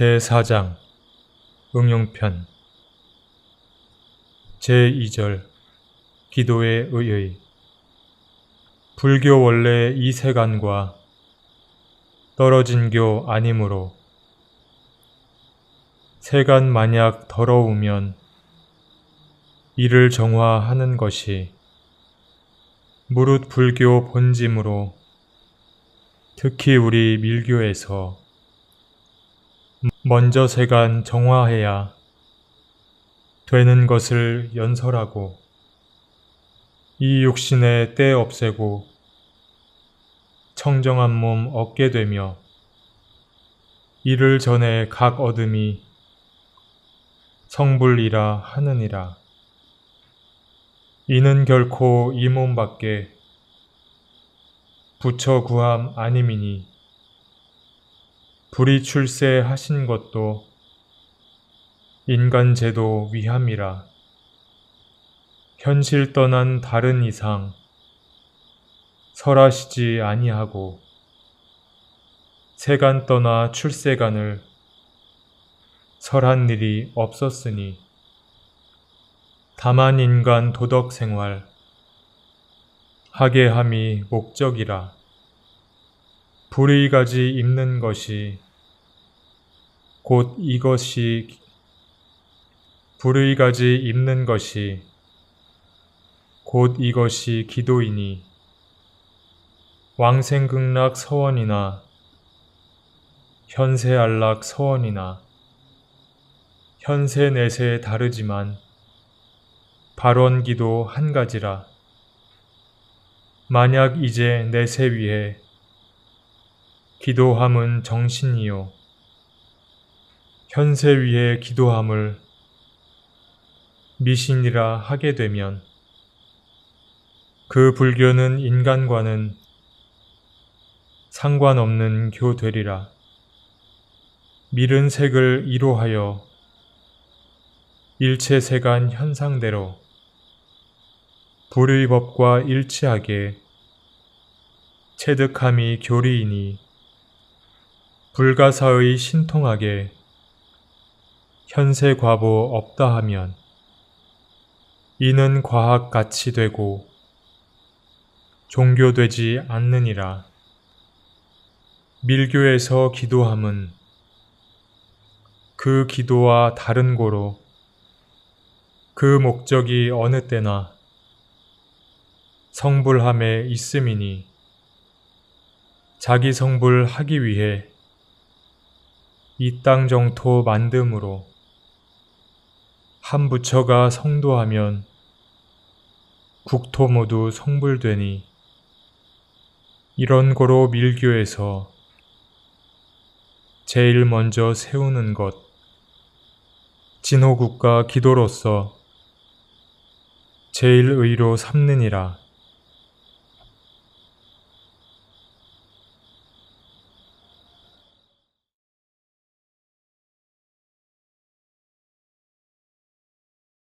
제4장 응용편. 제2절 기도의 의의. 불교 원래 이 세간과 떨어진 교 아니므로 세간 만약 더러우면 이를 정화하는 것이 무릇 불교 본짐으로 특히 우리 밀교에서 먼저 세간 정화해야 되는 것을 연설하고 이 육신의 때 없애고 청정한 몸 얻게 되며 이를 전에 각 어둠이 성불이라 하느니라. 이는 결코 이 몸밖에 부처 구함 아님이니 불이 출세하신 것도 인간 제도 위함이라. 현실 떠난 다른 이상 설하시지 아니하고 세간 떠나 출세간을 설한 일이 없었으니 다만 인간 도덕 생활 하게 함이 목적이라. 불의가지 입는 것이 곧 이것이 불의가지 입는 것이 곧 이것이 기도이니 왕생극락 서원이나 현세안락 서원이나 현세 내세 다르지만 발원기도 한 가지라. 만약 이제 내세 위에 기도함은 정신이요. 현세 위에 기도함을 미신이라 하게 되면 그 불교는 인간과는 상관없는 교되리라. 밀은 색을 이로하여 일체 세간 현상대로 불의 법과 일치하게 체득함이 교리이니 불가사의 신통하게 현세 과보 없다 하면 이는 과학 같이 되고 종교되지 않느니라. 밀교에서 기도함은 그 기도와 다른 고로 그 목적이 어느 때나 성불함에 있음이니 자기 성불하기 위해 이 땅 정토 만듦으로 한 부처가 성도하면 국토 모두 성불되니 이런 거로 밀교에서 제일 먼저 세우는 것 진호국가 기도로서 제일 의로 삼느니라.